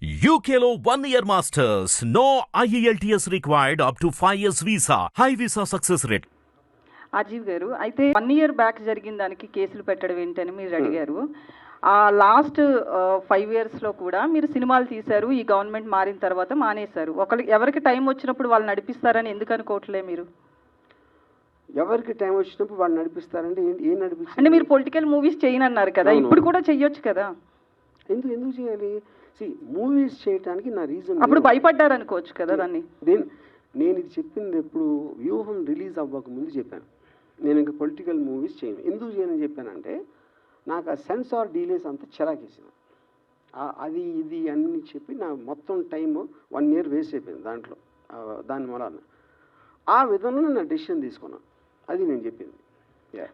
One year masters. No E IELTS required up to 5 years visa. High visa success rate. అజీవ్ గారు అయితే one year back జరిగిన దానికి కేసులు పెట్టడం ఏంటని మీరు అడిగారు ఆ లాస్ట్ ఫైవ్ ఇయర్స్లో కూడా మీరు సినిమాలు తీశారు ఈ గవర్నమెంట్ మారిన తర్వాత మానేశారు ఒకరికి ఎవరికి టైం వచ్చినప్పుడు వాళ్ళు నడిపిస్తారని ఎందుకు అనుకోవట్లే మీరు ఎవరికి టైం వచ్చినప్పుడు వాళ్ళు నడిపిస్తారంటే ఏం- ఏం నడిపిస్తారు అంటే మీరు పొలిటికల్ మూవీస్ చేయనన్నారు కదా. ఇప్పుడు కూడా చెయ్యొచ్చు కదా ఎందుకు ఎందుకు చేయాలి సి మూవీస్ చేయడానికి నా రీజన్ అప్పుడు భయపడ్డారు అనుకోవచ్చు కదా దాన్ని. నేను నేను ఇది చెప్పింది ఎప్పుడు వ్యూహం రిలీజ్ అవ్వక ముందు చెప్పాను. నేను ఇంకా పొలిటికల్ మూవీస్ చేయను. ఎందుకు చేయనని చెప్పానంటే నాకు ఆ సెన్సార్ డీలేస్ అంతా చిరాకేసింది. ఆ- అది ఇది అన్ని చెప్పి నా మొత్తం టైం వన్ ఇయర్ వేస్ట్ అయిపోయింది దాంట్లో. దాని మూలాన ఆ విధంలో నేను డెసిషన్ తీసుకున్నాను. అది నేను చెప్పింది.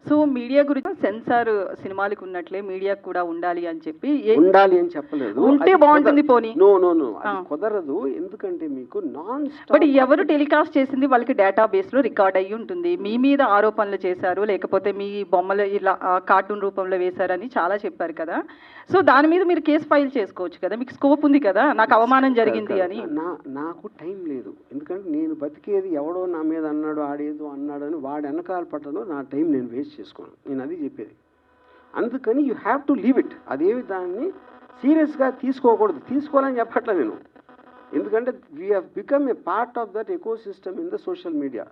సో మీడియా గురించి సెన్సార్ సినిమాలకు ఉన్నట్లే మీడియాకు కూడా ఉండాలి అని చెప్పి ఉండాలి అని చెప్పలేదు. ఉంటే బాగుంటుంది పోనీ. No no no. కుదరదు. ఎందుకంటే మీకు నాన్ బట్ ఎవరు టెలికాస్ట్ చేసింది వాళ్ళకి డేటాబేస్లో రికార్డ్ అయ్యి ఉంటుంది. మీ మీద ఆరోపణలు చేశారు లేకపోతే మీ బొమ్మలు ఇలా కార్టూన్ రూపంలో వేశారని చాలా చెప్పారు కదా. సో దాని మీద మీరు కేసు ఫైల్ చేసుకోవచ్చు కదా. మీకు స్కోప్ ఉంది కదా. నాకు అవమానం జరిగింది అని. నాకు టైం లేదు. ఎందుకంటే నేను బతికేది ఎవడో నా మీద అన్నాడు ఆడేదో అన్నాడు అని వాడు వెనకాల పట్టను నా టైం నేను నేను వేస్ట్ చేసుకోను. నేను అది చెప్పేది. అందుకని you have to leave it అదేవి దాన్ని సీరియస్గా తీసుకోకూడదు. తీసుకోవాలని చెప్పట్లే నేను. ఎందుకంటే we have become a part of that ecosystem in the social media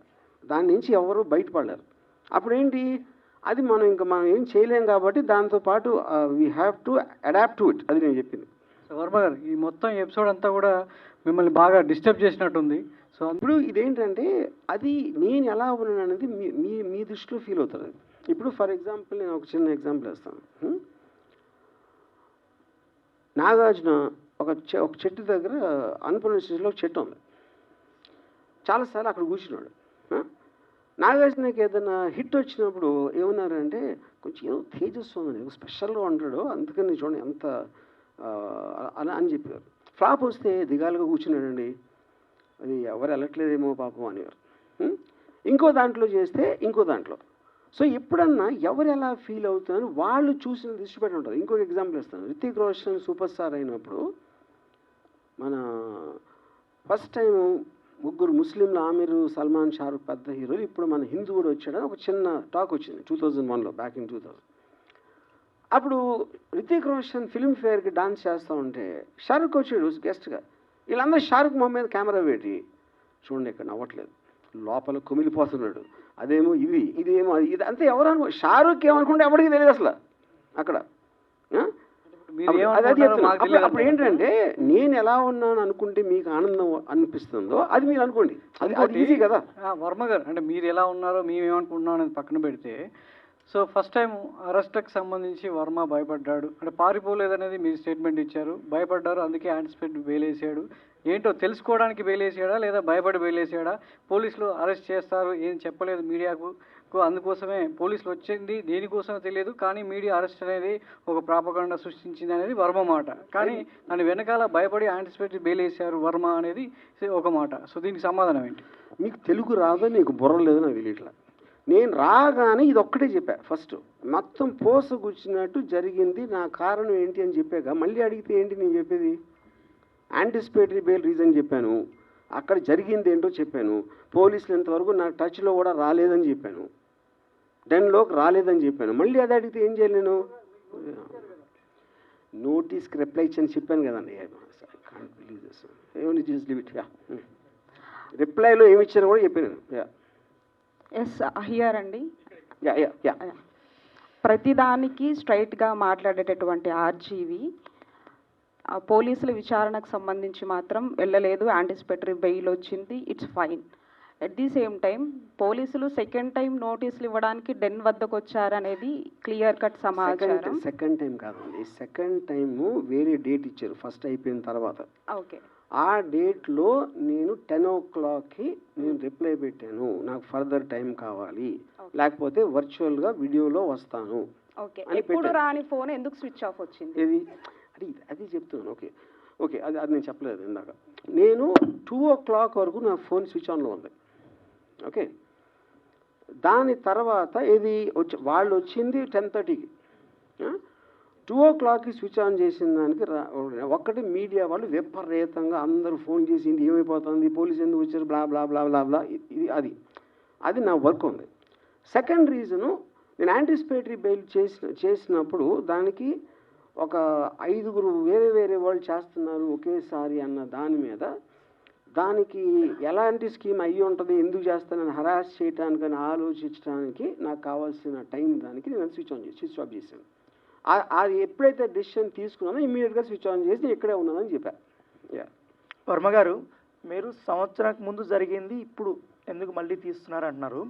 దాని నుంచి ఎవరు బయటపడలేరు. అప్పుడు ఏంటి అది మనం ఇంకా మనం ఏం చేయలేం కాబట్టి దాంతోపాటు we have to adapt to it అది నేను చెప్పింది. వర్మ గారు ఈ మొత్తం ఎపిసోడ్ అంతా కూడా మిమ్మల్ని బాగా డిస్టర్బ్ చేసినట్టుంది. సో ఇప్పుడు ఇదేంటంటే అది నేను ఎలా ఉన్నాను అనేది మీ మీ మీ దృష్టిలో ఫీల్ అవుతుంది. ఇప్పుడు ఫర్ ఎగ్జాంపుల్ నేను ఒక చిన్న ఎగ్జాంపుల్ ఇస్తాను నాగార్జున ఒక చె ఒక చెట్టు దగ్గర అన్నపూర్ణ స్టేజ్లో ఒక చెట్టు ఉంది. చాలాసార్లు అక్కడ కూర్చున్నాడు. నాగార్జునకి ఏదైనా హిట్ వచ్చినప్పుడు ఏమన్నారంటే కొంచెం ఏదో తేజస్సు ఉంది స్పెషల్గా ఉంటాడు అందుకని చూడండి ఎంత అలా అని చెప్పారు ఫ్లాప్ వస్తే దిగాలుగా కూర్చున్నాడండి. అది ఎవరు వెళ్ళట్లేదేమో పాపం అనేవారు. ఇంకో దాంట్లో చేస్తే ఇంకో దాంట్లో. సో ఎప్పుడన్నా ఎవరు ఎలా ఫీల్ అవుతున్నారు వాళ్ళు చూసిన దృష్టి పెట్టి ఉంటారు ఇంకొక ఎగ్జాంపుల్ ఇస్తాను. రితిక్ రోషన్ సూపర్ స్టార్ అయినప్పుడు మన ఫస్ట్ టైం ముగ్గురు ముస్లింలు ఆమీరు సల్మాన్ షారుఖ్ పెద్ద హీరోలు ఇప్పుడు మన హిందూ కూడా వచ్చాడని ఒక చిన్న టాక్ వచ్చింది టూ థౌజండ్ వన్లో బ్యాక్ ఇన్ టూ థౌజండ్ అప్పుడు రితిక్ రోషన్ ఫిల్మ్ ఫేర్కి డాన్స్ చేస్తూ ఉంటే షారుఖ్ వచ్చాడు గెస్ట్గా వీళ్ళందరూ షారుఖ్ మొహం మీద కెమెరా పెట్టి చూడండి ఇక్కడ నవ్వట్లేదు. లోపల కుమిలిపోతున్నాడు. అదేమో ఇది ఇదేమో అది ఇది అంతే ఎవరు అనుకో షారుఖ్ ఏమనుకుంటే ఎవరికి తెలియదు అసలు అక్కడ. అప్పుడు- ఏంటంటే నేను ఎలా ఉన్నాను అనుకుంటే మీకు ఆనందం అనిపిస్తుందో అది మీరు అనుకోండి. అది ఈజీ కదా. వర్మ గారు అంటే మీరు ఎలా ఉన్నారో మేము ఏమనుకుంటున్నాం అనేది పక్కన పెడితే సో ఫస్ట్ టైం అరెస్ట్కి సంబంధించి వర్మ భయపడ్డాడు. అంటే పారిపోలేదనేది మీరు స్టేట్మెంట్ ఇచ్చారు. భయపడ్డారు అందుకే యాంటిసిపేట్ వేలేసాడు. ఏంటో తెలుసుకోవడానికి వేలేసాడా లేదా భయపడి వేలేసాడా? పోలీసులు అరెస్ట్ చేస్తారు ఏం చెప్పలేదు మీడియాకు. అందుకోసమే పోలీసులు వచ్చింది దేనికోసమో తెలియదు కానీ మీడియా అరెస్ట్ అనేది ఒక ప్రాపకండ సృష్టించింది అనేది వర్మ మాట. కానీ దాని వెనకాల భయపడి యాంటిసిపేట్ వేలేసారు వర్మ అనేది ఒక మాట. సో దీనికి సమాధానం ఏంటి? మీకు తెలుగు రాదో నీకు బుర్ర లేదు నాకు తెలియట్లా? నేను రాగానే ఇది ఒక్కటే చెప్పా. ఫస్ట్ మొత్తం పోసగుచ్చినట్టు జరిగింది. నా కారణం ఏంటి అని చెప్పాక మళ్ళీ అడిగితే ఏంటి నేను చెప్పేది? యాంటిసిపేటరీ బెయిల్ రీజన్ చెప్పాను. అక్కడ జరిగింది ఏంటో చెప్పాను. పోలీసులు ఇంతవరకు నా టచ్లో కూడా రాలేదని చెప్పాను. డెన్లోకి రాలేదని చెప్పాను. మళ్ళీ అది అడిగితే ఏం చేయాలి నేను? నోటీస్కి రిప్లై ఇచ్చని చెప్పాను కదండి. యా రిప్లైలో hmm. ఏమి ఇచ్చారో కూడా చెప్పాను యా ఎస్ అహియర్ అండి. ప్రతిదానికి స్ట్రైట్గా మాట్లాడేటటువంటి ఆర్జీవి పోలీసుల విచారణకు సంబంధించి మాత్రం వెళ్ళలేదు యాంటిసిపేటరీ బెయిల్ వచ్చింది it's fine at the same time పోలీసులు సెకండ్ టైం నోటీసులు ఇవ్వడానికి డెన్ వద్దకు వచ్చారనేది క్లియర్ కట్ సమాచారం. సెకండ్ సెకండ్ టైం కాదండి. సెకండ్ టైము వేరే డేట్ ఇచ్చారు ఫస్ట్ అయిపోయిన తర్వాత. ఓకే ఆ డేట్లో నేను టెన్ ఓ క్లాక్కి నేను రిప్లై పెట్టాను. నాకు ఫర్దర్ టైం కావాలి. లేకపోతే వర్చువల్గా వీడియోలో వస్తాను ఓకే. ఎప్పుడు. రాని ఫోన్ ఎందుకు స్విచ్ ఆఫ్ వచ్చింది? ఇది అది అది చెప్తున్నాను. ఓకే. ఓకే. అది అది నేను చెప్పలేదు ఇందాక. నేను టూ ఓ క్లాక్ వరకు నా ఫోన్ స్విచ్ ఆన్లో ఉంది. ఓకే. దాని తర్వాత ఇది వచ్చి వాళ్ళు వచ్చింది టెన్ థర్టీకి. టూ ఓ క్లాక్కి స్విచ్ ఆన్ చేసిన దానికి రా- ఒక్కటి మీడియా వాళ్ళు విపరీతంగా అందరూ ఫోన్ చేసి ఏమైపోతుంది? పోలీసు ఎందుకు వచ్చారు? బ్లా బ్లా బ్లా బ్లా బ్లా ఇది అది. అది నా వర్క్ ఉంది. సెకండ్ రీజను నేను యాంటిసిపేటరీ బెయిల్ చేసిన చేసినప్పుడు దానికి ఒక ఐదుగురు వేరే వేరే వాళ్ళు చేస్తున్నారు ఒకేసారి అన్న దాని మీద దానికి ఎలాంటి స్కీమ్ అయ్యి ఉంటుంది ఎందుకు చేస్తానని హరాస్ చేయటానికని ఆలోచించడానికి నాకు కావాల్సిన టైం దానికి నేను స్విచ్ ఆన్ చేసి స్విచ్ ఆఫ్ చేశాను. అది ఎప్పుడైతే డిసిషన్ తీసుకున్నానో ఇమీడియట్గా స్విచ్ ఆన్ చేసి నేను ఇక్కడే ఉన్నానని చెప్పా. వర్మ గారు మీరు సంవత్సరానికి ముందు జరిగింది ఇప్పుడు ఎందుకు మళ్ళీ తీస్తున్నారు అంటున్నారు.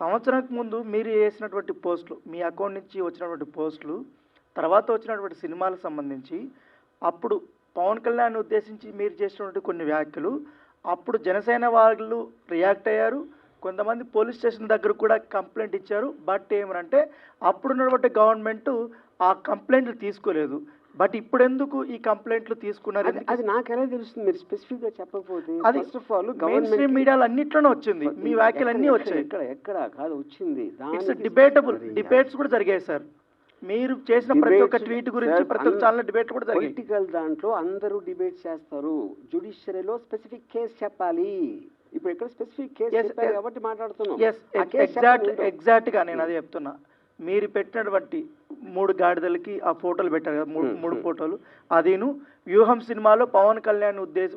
సంవత్సరానికి ముందు మీరు చేసినటువంటి పోస్టులు మీ అకౌంట్ నుంచి వచ్చినటువంటి పోస్టులు తర్వాత వచ్చినటువంటి సినిమాలకు సంబంధించి అప్పుడు పవన్ కళ్యాణ్ ఉద్దేశించి మీరు చేసినటువంటి కొన్ని వ్యాఖ్యలు అప్పుడు జనసేన వాళ్ళు రియాక్ట్ అయ్యారు కొంతమంది పోలీస్ స్టేషన్ దగ్గర కూడా కంప్లైంట్ ఇచ్చారు బట్ ఏమనంటే అప్పుడున్నటువంటి గవర్నమెంట్ ఆ కంప్లైంట్లు తీసుకోలేదు. బట్ ఇప్పుడు ఎందుకు ఈ కంప్లైంట్లు తీసుకున్నారు? అది అది నాకు ఎలా తెలుస్తుంది? మీరు స్పెసిఫిక్గా చెప్పకపోతే అది ఫస్ట్ ఆఫ్ ఆల్ స్ట్రీమ్ మీడియాలో అన్నిట్లోనే వచ్చింది. మీ వ్యాఖ్యలు అన్నీ వచ్చాయి. ఎక్కడ ఎక్కడ కాదు వచ్చింది. డిబేటబుల్ డిబేట్స్ కూడా జరిగాయి సార్ మీరు చేసిన ప్రతి ఒక్క ట్వీట్ గురించి ప్రతి ఒక్క ఛానల్ డిబేట్ కూడా జరిగాయి. పొలిటికల్ దాంట్లో అందరూ డిబేట్ చేస్తారు. జుడిషియరీలో స్పెసిఫిక్ కేసు చెప్పాలి. ఇప్పుడు ఇక్కడ స్పెసిఫిక్ కేసు. కాబట్టి మాట్లాడుతున్నాం. ఎగ్జాక్ట్. ఎగ్జాక్ట్గా నేను అదే చెప్తున్నా. మీరు పెట్టినటువంటి మూడు గాడిదలకి ఆ ఫోటోలు పెట్టారు కదా మూడు మూడు. ఫోటోలు. అదిను వ్యూహం సినిమాలో పవన్ కళ్యాణ్ ఉద్దేశ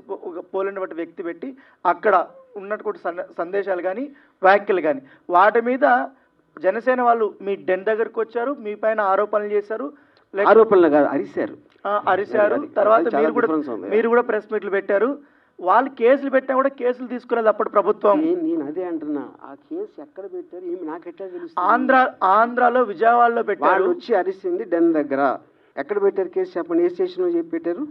పోలినటువంటి వ్యక్తి పెట్టి అక్కడ ఉన్నటువంటి సంద- సందేశాలు కానీ వ్యాఖ్యలు కానీ వాటి మీద జనసేన వాళ్ళు మీ డెన్ దగ్గరకు వచ్చారు మీ పైన ఆరోపణలు చేశారు ఆరోపణలు కాదు అరిశారు. అరిశారు. తర్వాత మీరు కూడా. మీరు కూడా ప్రెస్ మీట్లు పెట్టారు. వాళ్ళు కేసులు పెట్టినా కూడా కేసులు తీసుకోలేదు అప్పుడు ప్రభుత్వం. నేను అదే అంటున్నా. ఆ కేసు ఎక్కడ పెట్టారు? ఏమి నాకు ఎట్లా తెలుస్తుంది? ఆంధ్ర ఆంధ్రాలో విజయవాడలో పెట్టారు. వచ్చి అరిసింది డెన్ దగ్గర. ఎక్కడ పెట్టారు కేసు? చెప్పండి. ఏ స్టేషన్లో చెప్పి పెట్టారు?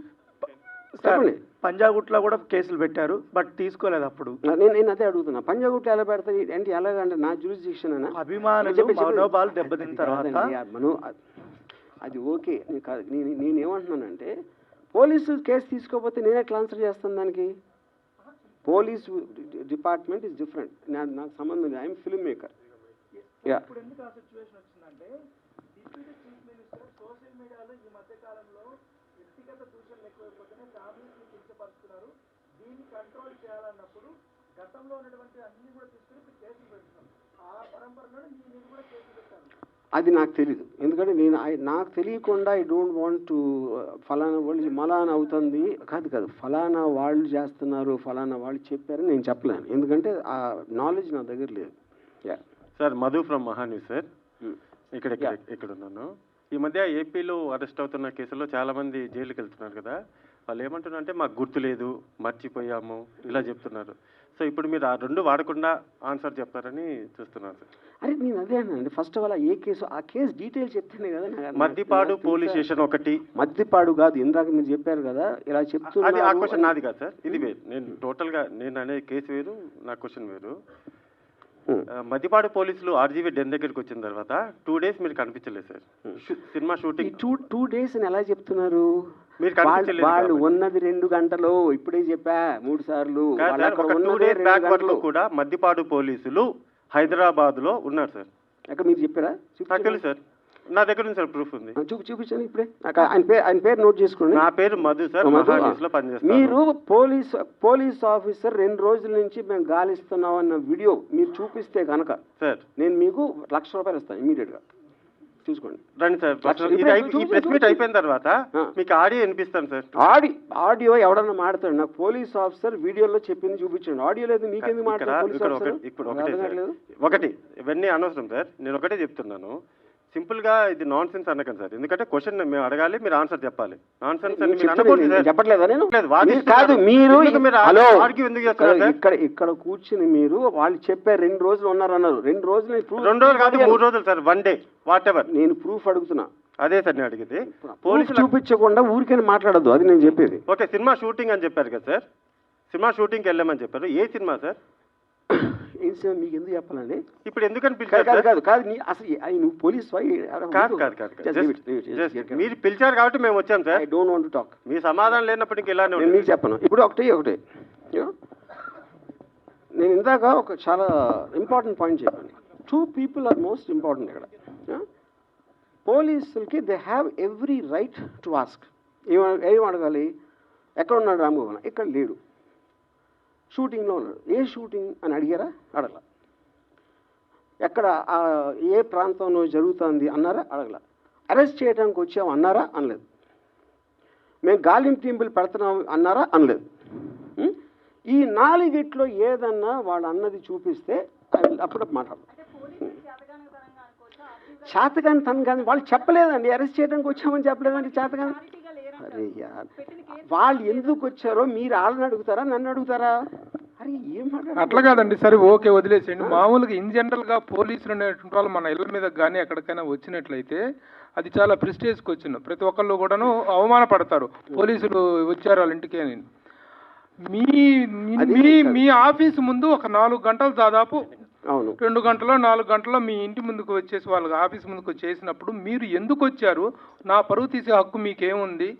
చెప్పండి. పంజాగుట్లో కూడా కేసులు పెట్టారు బట్ తీసుకోలేదు అప్పుడు. నేను నేను అదే అడుగుతున్నా. పంజాగుట్టు ఎలా పెడతారు? ఏంటి ఎలాగంటే నా జ్యూరిస్డిక్షన్ అనా? అభిమానులు. మనోభావాలు దెబ్బతిన్న అది తర్వాత అది ఓకే. నేను కాదు. నేను నేను ఏమంటున్నానంటే పోలీసు కేసు తీసుకోకపోతే నేను ఎట్లా ఆన్సర్ చేస్తాను దానికి? పోలీసు డిపార్ట్మెంట్ ఇస్ డిఫరెంట్ నాకు సంబంధం లేదు. ఐఎమ్ ఫిల్మ్ మేకర్ యా గతంలో ఉన్నటువంటి అన్ని కూడా తీసుకుని కేసులు ఆ పరంపరలో మీ కూడా కేసులు పెట్టాను అది నాకు తెలియదు ఎందుకంటే నేను నాకు తెలియకుండా ఐ డోంట్ వాంట్ టు ఫలానా వాళ్ళు మలానా అవుతుంది. కాదు కాదు ఫలానా వాళ్ళు చేస్తున్నారు ఫలానా వాళ్ళు చెప్పారని నేను చెప్పలేను. ఎందుకంటే ఆ నాలెడ్జ్ నా దగ్గర లేదు. Yeah sir Madhu from Mahanews sir. Hmm. ఇక్కడ ఇక్కడ ఉన్నాను. ఈ మధ్య ఏపీలో అరెస్ట్ అవుతున్న కేసుల్లో చాలా మంది జైలుకి వెళ్తున్నారు కదా. వాళ్ళు ఏమంటున్నారంటే మాకు గుర్తు లేదు మర్చిపోయాము ఇలా చెప్తున్నారు. సో ఇప్పుడు మీరు ఆ రెండు వాడకుండా ఆన్సర్ చెప్తారని చూస్తున్నారు. సార్ అరే నేను అదే అన్నానండి. ఫస్ట్ ఆఫ్ ఆల్ ఏ కేసు ఆ కేసు డీటెయిల్స్ చెప్తేనే కదా నాకు- మద్దిపాడు పోలీస్? స్టేషన్ ఒకటి. మద్దిపాడు కాదు ఇందాక మీరు చెప్పారు కదా ఇలా అది ఆ క్వశ్చన్ నాది కాదు సార్. ఇది వేరు. నేను టోటల్గా నేను అనే కేసు వేరు నా క్వశ్చన్ వేరు. ఆ, మద్దిపాడు పోలీసులు ఆర్జీవీ డెన్ దగ్గరికి వచ్చిన తర్వాత టూ డేస్ మీరు కనిపించలేదు సార్. షూ- సినిమా ఈ షూటింగ్ టూ టూ డేస్ అని ఎలా చెప్తున్నారు? మీరు వాళ్ళు కనిపించలేదు వాళ్ళు కాబట్టి. ఉన్నది రెండు గంటలు ఇప్పుడే చెప్పా మూడు సార్లు. కాదు వాళ్ళు సార్, అక్కడ ఒక టూ ఉన్నదే డేస్ రెండు బ్యాక్ వరకు గంటలు. కూడా మద్దిపాడు పోలీసులు హైదరాబాద్లో ఉన్నారు సార్. అక్కడ మీరు చెప్పారా? నాకు. తెలుసు సార్. నా దగ్గర ఉంది సార్ ప్రూఫ్ ఉంది. చూపి చూపించండి ఇప్పుడే. నాకు ఆయన పేరు ఆయన పేరు నోట్ చేసుకోండి. నా పేరు మధు సార్. మధు, మహాన్యూస్లో పనిచేస్తాను. మీరు పోలీస్ పోలీస్ ఆఫీసర్ రెండు రోజుల నుంచి మేము గాలిస్తున్నాం అన్న వీడియో మీరు చూపిస్తే కనుక సార్. నేను మీకు లక్ష రూపాయలు ఇస్తాను ఇమీడియట్గా చూసుకోండి. రండి సార్ ఇది ఈ ప్రెస్ మీట్. అయిపోయిన తర్వాత. మీకు ఆడియో వినిపిస్తాను సార్. ఆడి ఆడియో ఎవడన్నా మాడతాడు? నాకు పోలీస్ ఆఫీసర్ వీడియోలో చెప్పింది చూపించండి. ఆడియో లేదు మీకెందుకు ఇప్పుడు ఒకటి ఇవన్నీ అనవసరం సార్. నేను ఒకటే చెప్తున్నాను. సింపుల్గా ఇది నాన్ సెన్స్ అనకండి సార్. ఎందుకంటే క్వశ్చన్ మేము అడగాలి మీరు ఆన్సర్ చెప్పాలి. నాన్ సెన్స్ అని మీరు అనకూడదు నేను సార్. చెప్పట్లేదా నేను? లేదు, వాదిస్తున్నారు. మీరు కాదు మీరు ఎందుకు మీరు హలో argue ఎందుకు చేస్తున్నారు సార్? ఇక్కడ ఇక్కడ కూర్చుని మీరు వాళ్ళు చెప్పారు రెండు రోజులు ఉన్నారన్నారు రెండు రోజులు రెండు రోజులు కాదు మూడు రోజులు sir one day whatever నేను ప్రూఫ్ అడుగుతున్నా. అదే సార్ నేను అడిగింది. పోలీసులు చూపించకుండా ఊరికైనా మాట్లాడద్దు అది నేను చెప్పేది. ఓకే సినిమా షూటింగ్ అని చెప్పారు కదా సార్. సినిమా షూటింగ్కి వెళ్ళామని చెప్పారు. ఏ సినిమా సార్? ఏం సార్ మీకు ఎందుకు చెప్పాలండి? ఇప్పుడు ఎందుకని కాదు కాదు నీ అసలు నువ్వు పోలీస్ కాదు కాదు కాదు కాదు. Just- just మీరు పిలిచారు కాబట్టి మేము వచ్చాం I sir don't want talk మీ సమాధానం లేనప్పుడు ఇంక ఇలానే నేను ఉంటుంది మీకు చెప్పను. ఇప్పుడు ఒకటి ఒకటి? నేను ఇందాక ఒక చాలా ఇంపార్టెంట్ పాయింట్ చెప్పాను. Two people are most important ఇక్కడ. పోలీసులకి they have every right to ask ఏమ ఏం అడగాలి? ఎక్కడ ఉన్నాడు రామగోపాల్ ఇక్కడ లేడు. షూటింగ్లో ఉన్నాడు. ఏ షూటింగ్ అని అడిగారా? అడగల. ఎక్కడ ఏ ప్రాంతంలో జరుగుతుంది అన్నారా? అడగల. అరెస్ట్ చేయడానికి వచ్చాం అన్నారా? అనలేదు. మేము గాలింపు టీంపులు పెడుతున్నాం అన్నారా? అనలేదు? ఈ నాలుగిట్లో ఏదన్నా వాళ్ళు అన్నది చూపిస్తే అప్పుడు మాట్లాడదాం చేతగాని తను కానీ వాళ్ళు చెప్పలేదండి. అరెస్ట్ చేయడానికి వచ్చామని చెప్పలేదండి చేతగాని అరే యార్. వాళ్ళు ఎందుకు వచ్చారో మీరు వాళ్ళని అడుగుతారా? నన్ను అడుగుతారా? అరే ఏం మాట్లాడుతున్నారు? అట్లా కాదండి సరే ఓకే వదిలేసేయండి. మామూలుగా ఇన్ జనరల్గా పోలీసులు అనేటువంటి వాళ్ళు మన ఇళ్ళ మీద కానీ ఎక్కడికైనా వచ్చినట్లయితే అది చాలా ప్రెస్టేజ్కి వచ్చిన ప్రతి ఒక్కళ్ళు కూడాను అవమానపడతారు. పోలీసులు వచ్చారు వాళ్ళ ఇంటికి అని. మీ మీ-. మీ ఆఫీస్ ముందు ఒక నాలుగు గంటలు దాదాపు అవును. రెండు గంటలో నాలుగు గంటలో మీ ఇంటి ముందుకు వచ్చేసి వాళ్ళ ఆఫీస్ ముందుకు వచ్చేసినప్పుడు మీరు ఎందుకు వచ్చారు? నా పరువు తీసే హక్కు మీకేముంది?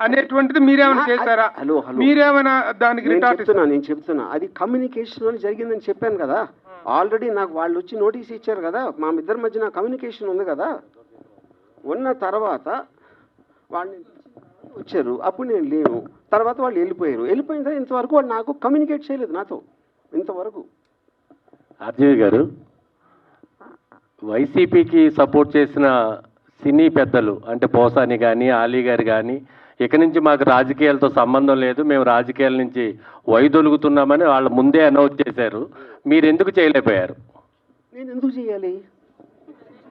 అనేటువంటిది మీరేమైనా చేశారా? Hello, hello. మీరేమైనా దానికి నేను చెప్తున్నా నేను చెప్తున్నా. అది కమ్యూనికేషన్ అని జరిగిందని చెప్పాను కదా. ఆల్రెడీ నాకు వాళ్ళు వచ్చి నోటీస్ ఇచ్చారు కదా. మా ఇద్దరి మధ్యన కమ్యూనికేషన్ ఉంది కదా. ఉన్న తర్వాత వాళ్ళని వచ్చారు. అప్పుడు నేను లేను. తర్వాత వాళ్ళు వెళ్ళిపోయారు. వెళ్ళిపోయిన తర్వాత ఇంతవరకు వాళ్ళు నాకు కమ్యూనికేట్ చేయలేదు నాతో. ఇంతవరకు. ఆర్జీవి గారు వైసీపీకి సపోర్ట్ చేసిన సినీ పెద్దలు అంటే పోసాని కానీ ఆలీ గారు కానీ ఇక నుంచి మాకు రాజకీయాలతో సంబంధం లేదు మేము రాజకీయాల నుంచి వైదొలుగుతున్నామని వాళ్ళు ముందే అనౌన్స్ చేశారు. మీరు ఎందుకు చేయలేకపోయారు? నేను ఎందుకు చేయాలి?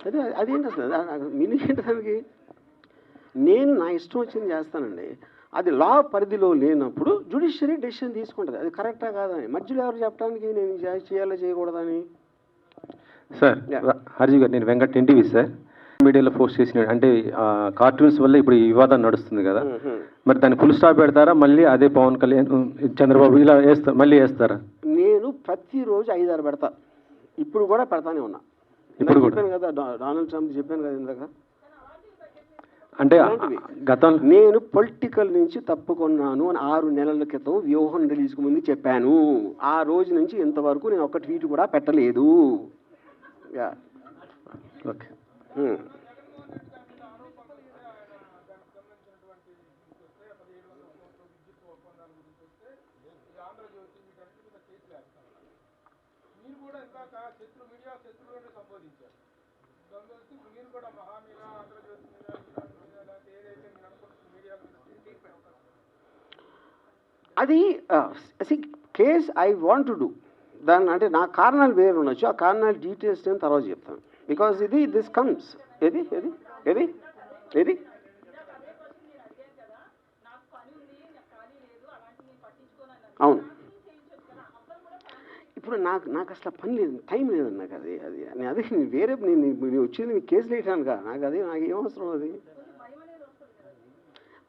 అదే అదేంటి అసలు మీనింగ్ ఏంటి దానికి నేను నా ఇష్టం వచ్చింది చేస్తానండి. అది లా పరిధిలో లేనప్పుడు జుడిషియరీ డెసిషన్ తీసుకుంటుంది. అది కరెక్టా కాదని మధ్యలో ఎవరు చెప్పడానికి నేను చేయాలో చేయకూడదని? సార్ హర్జీ గారు నేను వెంకట్ ఎన్టీవీ సార్. మీడియాలో పోస్ట్ చేసిన అంటే కార్టూన్స్ వల్ల ఇప్పుడు ఈ వివాదం నడుస్తుంది కదా. మరి దాన్ని ఫుల్ స్టాప్ పెడతారా? మళ్ళీ అదే పవన్ కళ్యాణ్ చంద్రబాబు ఇలా వేస్తారు మళ్ళీ వేస్తారా? నేను ప్రతిరోజు ఐదారు పెడతా. ఇప్పుడు కూడా పెడతానే ఉన్నా. ఇప్పుడు కూడా? చెప్పాను కదా డొనాల్డ్ ట్రంప్ చెప్పాను కదా ఇందాక. అంటే. గతం నేను పొలిటికల్ నుంచి తప్పుకున్నాను అని ఆరు నెలల క్రితం వ్యూహం రిలీజ్కు ముందు చెప్పాను. ఆ రోజు నుంచి ఇంతవరకు నేను ఒక్క ట్వీట్ కూడా పెట్టలేదు. యా. ఓకే. హ్మ్. అది case I want to do దాన్ని అంటే నా కారణాలు వేరు ఉండొచ్చు. ఆ కారణాలు డీటెయిల్స్ నేను తర్వాత చెప్తాను. బికాజ్ ఇది దిస్ కమ్స్ ఏది ఏది ఏది ఏది? అవును. ఇప్పుడు నాకు నాకు అసలు పని లేదు టైం లేదండి నాకు అది అది అదే నేను వేరే నేను నేను వచ్చింది మీకు కేసులు వేయటానుగా నాకు అది నాకు ఏం అవసరం అది?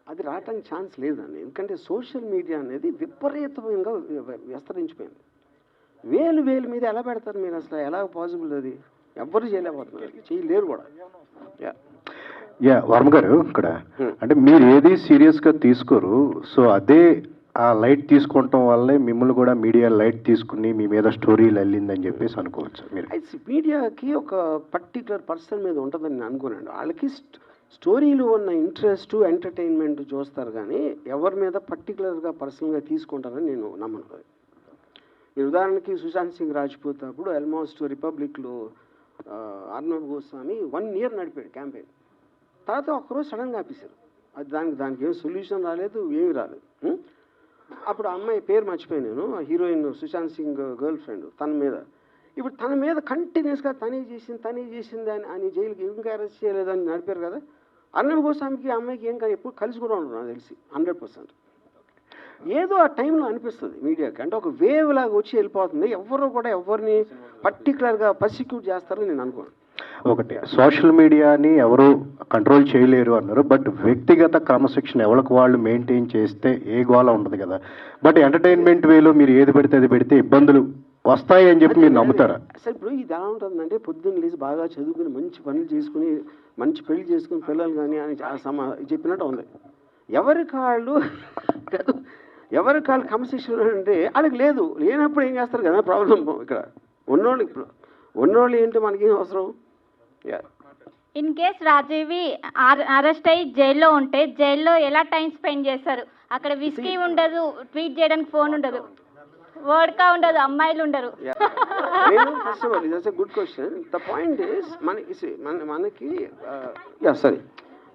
అది రావటానికి ఛాన్స్ లేదండి. ఎందుకంటే సోషల్ మీడియా అనేది విపరీతంగా విస్తరించిపోయింది. వేలు వేలు మీద ఎలా పెడతారు మీరు అసలు? ఎలా పాసిబుల్ అది? ఎవ్వరు చేయలేకపోతున్నారు. చేయలేరు కూడా. యా. యా వర్మ గారు ఇక్కడ. అంటే మీరు ఏది సీరియస్గా తీసుకోరు. సో అదే ఆ లైట్ తీసుకోవటం వల్లే మిమ్మల్ని కూడా మీడియా లైట్ తీసుకుని మీ మీద స్టోరీలు వెళ్ళిందని చెప్పేసి అనుకోవచ్చు మీరు. మీడియాకి ఒక పర్టికులర్ పర్సన్ మీద ఉంటుందని నేను అనుకోనండి. వాళ్ళకి స్టోరీలు ఉన్న ఇంట్రెస్ట్ ఎంటర్టైన్మెంట్ చూస్తారు కానీ ఎవరి మీద పర్టికులర్గా పర్సనల్గా తీసుకుంటారని నేను నమ్మను. మీరు ఉదాహరణకి సుశాంత్ సింగ్ రాజ్పూత్ అప్పుడు ఆల్మోస్ట్ రిపబ్లిక్లో ఆ, అర్నబ్ గోస్వామి వన్ ఇయర్ నడిపాడు క్యాంపెయిన్. తర్వాత ఒకరోజు సడన్గా ఆపేశారు. అది దానికి దానికి ఏం సొల్యూషన్ రాలేదు ఏమీ రాలేదు. అప్పుడు అమ్మాయి పేరు మర్చిపోయాను నేను heroine Sushant Singh girlfriend తన మీద. ఇప్పుడు తన మీద కంటిన్యూస్గా తనే చేసింది తనే చేసింది అని అని జైలుకి ఇంకా అరెస్ట్ చేయలేదని నడిపారు కదా. అర్ణబ్ గోస్వామికి అమ్మాయికి ఏం కానీ ఎప్పుడు కలిసి కూడా ఉండరు నాకు తెలిసి. Hundred percent. ఏదో ఆ టైంలో అనిపిస్తుంది మీడియాకి. అంటే ఒక వేవ్ లాగా వచ్చి వెళ్ళిపోతుంది. ఎవరు కూడా ఎవరిని పర్టికులర్గా పర్సిక్యూట్ చేస్తారని నేను అనుకోను. ఒకటి సోషల్ మీడియాని ఎవరు కంట్రోల్ చేయలేరు అన్నారు. బట్ వ్యక్తిగత క్రమశిక్షణ ఎవరికి వాళ్ళు మెయింటైన్ చేస్తే ఏ గోల ఉండదు కదా. బట్ ఎంటర్టైన్మెంట్ వేలో మీరు ఏది పెడితే అది పెడితే ఇబ్బందులు వస్తాయి అని చెప్పి మీరు నమ్ముతారా? అసలు ఇప్పుడు ఇది ఎలా ఉంటుందంటే పొద్దున్న లేచి బాగా చదువుకుని మంచి పనులు చేసుకుని మంచి పెళ్ళి చేసుకుని పిల్లలు కానీ అని సమా చెప్పినట్టు ఉంది. ఎవరి కాళ్ళు ఎవరి కాళ్ళు క్రమశిక్షణ అంటే వాళ్ళకి లేదు. లేనప్పుడు ఏం చేస్తారు కదా ప్రాబ్లం ఇక్కడ. ఉన్నోళ్ళు ఇప్పుడు ఉన్నోళ్ళు ఏంటి మనకేం అవసరం? ఇన్ కేస్ రాజీవి అరెస్ట్ అయ్యి జైల్లో ఉంటే జైల్లో ఎలా టైం స్పెండ్ చేస్తారు? అక్కడ విస్కీ ఉండదు ట్వీట్ చేయడానికి ఫోన్ ఉండదు. వర్డ్కా ఉండదు అమ్మాయిలు ఉండరు. First of all it's good question the point is మనకి మన మనకి యా సరే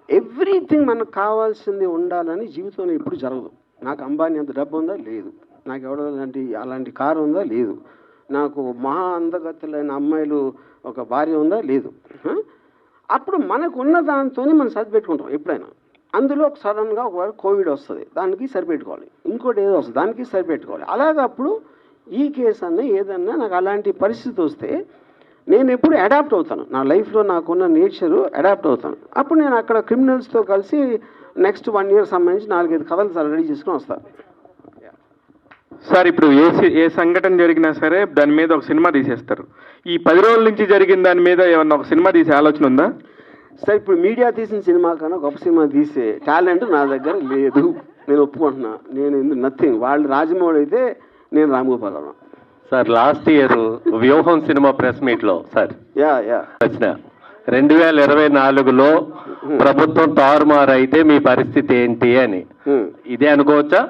ఎవ్రీథింగ్ మనకు కావాల్సింది ఉండాలని జీవితంలో ఎప్పుడు జరగదు. నాకు అంబానీ అంత డబ్బు ఉందా? లేదు. నాకు ఎవడో అలాంటి అలాంటి కారు ఉందా? లేదు. నాకు మహా అందగతులైన అమ్మాయిలు ఒక భార్య ఉందా? లేదు. అప్పుడు మనకు ఉన్న దాంతోనే మనం సరిపెట్టుకుంటాం ఎప్పుడైనా. అందులో ఒక సడన్గా ఒకవేళ కోవిడ్ వస్తుంది దానికి సరిపెట్టుకోవాలి. ఇంకోటి ఏదో వస్తుంది దానికి సరిపెట్టుకోవాలి. అలాగప్పుడు ఈ కేసు అన్న ఏదన్నా నాకు అలాంటి పరిస్థితి వస్తే నేను ఎప్పుడు అడాప్ట్ అవుతాను. నా లైఫ్లో నాకున్న నేచరు అడాప్ట్ అవుతాను. అప్పుడు నేను అక్కడ క్రిమినల్స్తో కలిసి నెక్స్ట్ వన్ ఇయర్ సంబంధించి నాలుగైదు కథలు రెడీ చేసుకుని వస్తాను సార్ ఇప్పుడు ఏ ఏ సంఘటన జరిగినా సరే దాని మీద ఒక సినిమా తీసేస్తారు. ఈ పది రోజుల నుంచి జరిగిన దాని మీద ఏమన్నా ఒక సినిమా తీసే ఆలోచన ఉందా? సరే ఇప్పుడు మీడియా తీసిన సినిమా కన్నా గొప్ప సినిమా తీసే టాలెంట్ నా దగ్గర లేదు. నేను ఒప్పుకుంటున్నా. నేను నథింగ్. వాళ్ళు రాజమౌళి అయితే నేను Ramagopalarao sir last year Vyooham cinema press మీట్లో సార్. Yeah yeah. ప్రశ్న రెండు వేల ఇరవై నాలుగులో ప్రభుత్వం తారుమారు అయితే మీ పరిస్థితి ఏంటి అని. ఇదే అనుకోవచ్చా?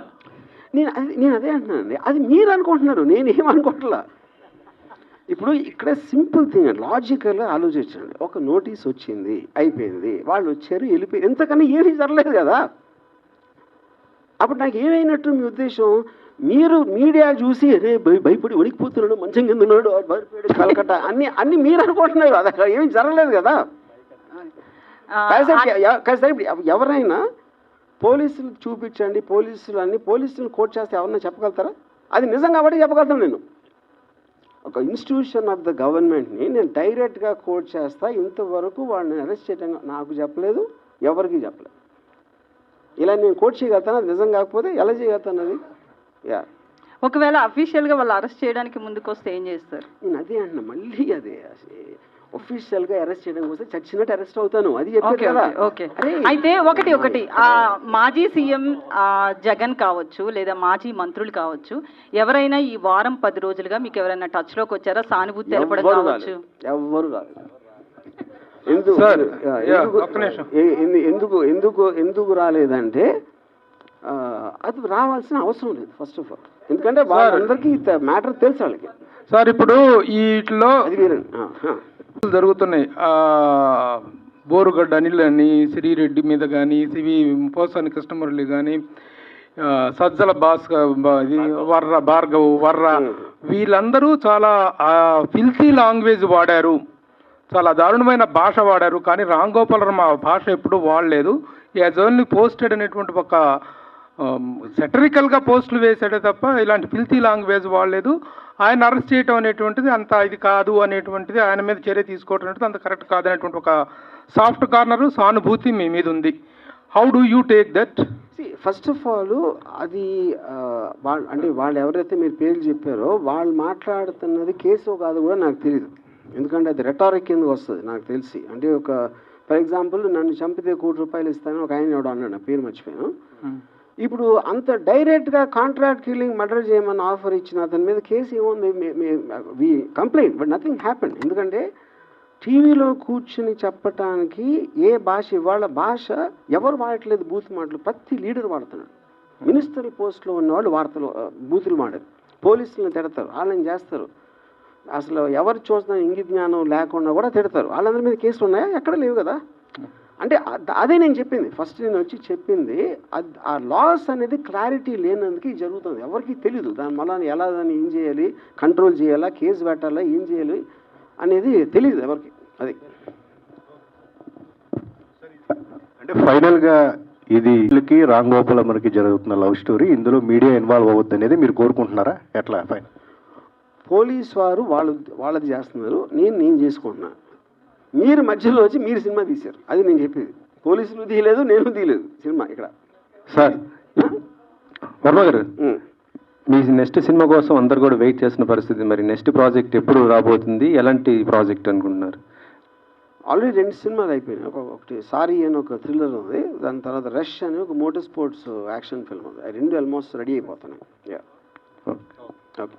నేను అది నేను అదే అంటున్నానండి. అది మీరు అనుకుంటున్నారు. నేను ఏమనుకోవట్లా ఇప్పుడు ఇక్కడ సింపుల్ థింగ్ అండి లాజికల్గా ఆలోచించండి. ఒక నోటీస్ వచ్చింది అయిపోయింది. వాళ్ళు వచ్చారు వెళ్ళిపోయి ఎంతకన్నా ఏమీ జరగలేదు కదా. అప్పుడు నాకు ఏమైనట్టు మీ ఉద్దేశం? మీరు మీడియా చూసి అరే భయ భయపడి వణికిపోతున్నాడు మంచం కింద ఉన్నాడు భయపడి కలకట్ట అన్ని అన్ని మీరు అనుకుంటున్నారు అది అక్కడ ఏమీ జరగలేదు కదా. కాదు కాదు ఎవరైనా పోలీసులు చూపించండి పోలీసులు అన్ని పోలీసులు కోర్టు చేస్తే ఎవరన్నా చెప్పగలుగుతారా? అది నిజం కాబట్టి చెప్పగలుగుతాను నేను. ఒక ఇన్స్టిట్యూషన్ ఆఫ్ ద గవర్నమెంట్ని నేను డైరెక్ట్గా కోర్ట్ చేస్తా ఇంతవరకు వాళ్ళని అరెస్ట్ చేయడం నాకు చెప్పలేదు ఎవరికి చెప్పలేదు. ఇలా నేను కోర్ట్ చేయగలుగుతాను? అది నిజం కాకపోతే ఎలా చేయగలుగుతాను అది? యా ఒకవేళ అఫీషియల్గా వాళ్ళు అరెస్ట్ చేయడానికి ముందుకు వస్తే ఏం చేస్తారు? నేను అదే అంటున్నా మళ్ళీ అదే ఒఫీషియల్గా అరెస్ట్ చేయడం కోసం చచ్చినట్టు అరెస్ట్ అవుతాను. అది చెప్పారు ఓకే కదా. Okay, okay. అయితే ఒకటి ఒకటి. ఆ మాజీ సీఎం ఆ, జగన్ కావచ్చు లేదా మాజీ మంత్రులు కావచ్చు ఎవరైనా ఈ వారం పది రోజులుగా మీకు ఎవరైనా టచ్లోకి వచ్చారా? సానుభూతి తెలపడం ఎవ్వరు కావచ్చు. రాలేదు ఎందుకు? ఎందుకు- ఎందుకు ఎందుకు ఎందుకు రాలేదంటే అది రావాల్సిన అవసరం లేదు ఫస్ట్ ఆఫ్ ఆల్ ఎందుకంటే వాళ్ళందరికీ మ్యాటర్ తెలుసు వాళ్ళకి. సార్ ఇప్పుడు వీటిలో అది వేరే ఆ, ఆ. జరుగుతున్నాయి. బోరుగడ్డ అనిల్ అని శ్రీరెడ్డి మీద కానీ సివి పోసాని కృష్ణమురళి కానీ సజ్జల భాస్ ఇది వర్ర భార్గవ్ వర్ర వీళ్ళందరూ చాలా ఫిల్తీ లాంగ్వేజ్ వాడారు. చాలా దారుణమైన భాష వాడారు. కానీ రామ్ గోపాలరావు ఆ భాష ఎప్పుడూ వాడలేదు. యాజ్ ఓన్లీ పోస్టెడ్ అనేటువంటి ఒక సెటరికల్గా పోస్టులు వేసాడే తప్ప ఇలాంటి ఫిల్తీ లాంగ్వేజ్ వాడలేదు. ఆయన అరెస్ట్ చేయటం అనేటువంటిది అంత ఇది కాదు అనేటువంటిది ఆయన మీద చర్య తీసుకోవటం అనేటువంటిది అంత కరెక్ట్ కాదు అనేటువంటి ఒక సాఫ్ట్ కార్నర్ సానుభూతి మీ మీద ఉంది. How do you take that first of all అది వాళ్ళు అంటే వాళ్ళు ఎవరైతే మీరు పేర్లు చెప్పారో వాళ్ళు మాట్లాడుతున్నది కేసు కాదు కూడా నాకు తెలియదు ఎందుకంటే అది రెటారిక్ కిందకు వస్తుంది నాకు తెలిసి. అంటే ఒక ఫర్ ఎగ్జాంపుల్ నన్ను చంపితే కోటి రూపాయలు ఇస్తాను ఒక ఆయన ఎవడో అన్నాడు నా పేరు మర్చిపోయాను. ఇప్పుడు అంత డైరెక్ట్గా కాంట్రాక్ట్ కిల్లింగ్ మర్డర్ చేయమని ఆఫర్ ఇచ్చిన అతని మీద కేసు ఏమో we complaint but nothing happen ఎందుకంటే టీవీలో కూర్చుని చెప్పటానికి ఏ భాష ఇవాళ భాష ఎవరు వాడట్లేదు బూత్ మాటలు ప్రతి లీడర్ వాడుతున్నాడు. మినిస్టర్ పోస్ట్లో ఉన్నవాళ్ళు వార్తలు బూతులు మాడారు పోలీసులను తిడతారు వాళ్ళని చేస్తారు. అసలు ఎవరు చూసినా ఇంగి జ్ఞానం లేకుండా కూడా తిడతారు. వాళ్ళందరి మీద కేసులు ఉన్నాయా? ఎక్కడ లేవు కదా. అంటే అదే నేను చెప్పింది. ఫస్ట్ నేను వచ్చి చెప్పింది ఆ లాస్ అనేది క్లారిటీ లేనందుకు జరుగుతుంది. ఎవరికి తెలియదు దాని మళ్ళీ ఎలా దాన్ని ఏం చేయాలి కంట్రోల్ చేయాలా కేసు పెట్టాలా ఏం చేయాలి అనేది తెలియదు ఎవరికి. అది. అంటే ఫైనల్గా ఇది వీళ్ళకి రామ్ గోపాలమ్మకి జరుగుతున్న లవ్ స్టోరీ. ఇందులో మీడియా ఇన్వాల్వ్ అవ్వద్దు అనేది మీరు కోరుకుంటున్నారా? ఎట్లా? ఫైన్ పోలీస్ వారు వాళ్ళు వాళ్ళది చేస్తున్నారు. నేను నేను చేసుకుంటున్నా. మీరు మధ్యలో వచ్చి మీరు సినిమా తీశారు. అది నేను చెప్పేది. పోలీసులు తీయలేదు నేను తీయలేదు సినిమా ఇక్కడ. సార్ వర్మ గారు మీ నెక్స్ట్ సినిమా కోసం అందరు కూడా వెయిట్ చేస్తున్న పరిస్థితి. మరి నెక్స్ట్ ప్రాజెక్ట్ ఎప్పుడు రాబోతుంది? ఎలాంటి ప్రాజెక్ట్ అనుకుంటున్నారు? ఆల్రెడీ రెండు సినిమాలు అయిపోయినాయి. ఒక ఒకటి సారీ అని ఒక థ్రిల్లర్ ఉంది. దాని తర్వాత రష్ అని ఒక మోటార్ స్పోర్ట్స్ యాక్షన్ ఫిల్మ్ ఉంది. రెండు ఆల్మోస్ట్ రెడీ అయిపోతున్నాయి. Yeah okay.